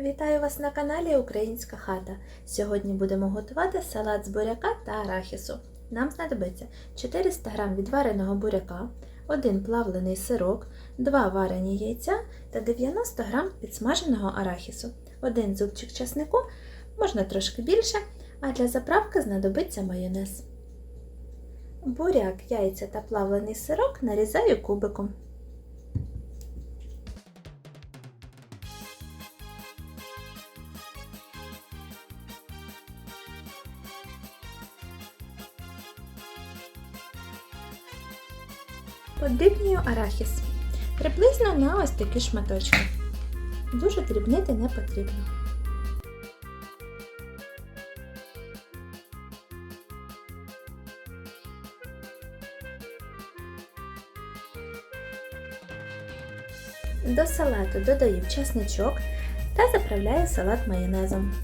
Вітаю вас на каналі Українська хата. Сьогодні будемо готувати салат з буряка та арахісу. Нам знадобиться 400 г відвареного буряка, 1 плавлений сирок, 2 варені яйця та 90 г підсмаженого арахісу, 1 зубчик часнику, можна трошки більше, а для заправки знадобиться майонез. Буряк, яйця та плавлений сирок нарізаю кубиком. Подрібнюю арахіс. Приблизно на ось такі шматочки. Дуже дрібнити не потрібно. До салату додаю чесничок та заправляю салат майонезом.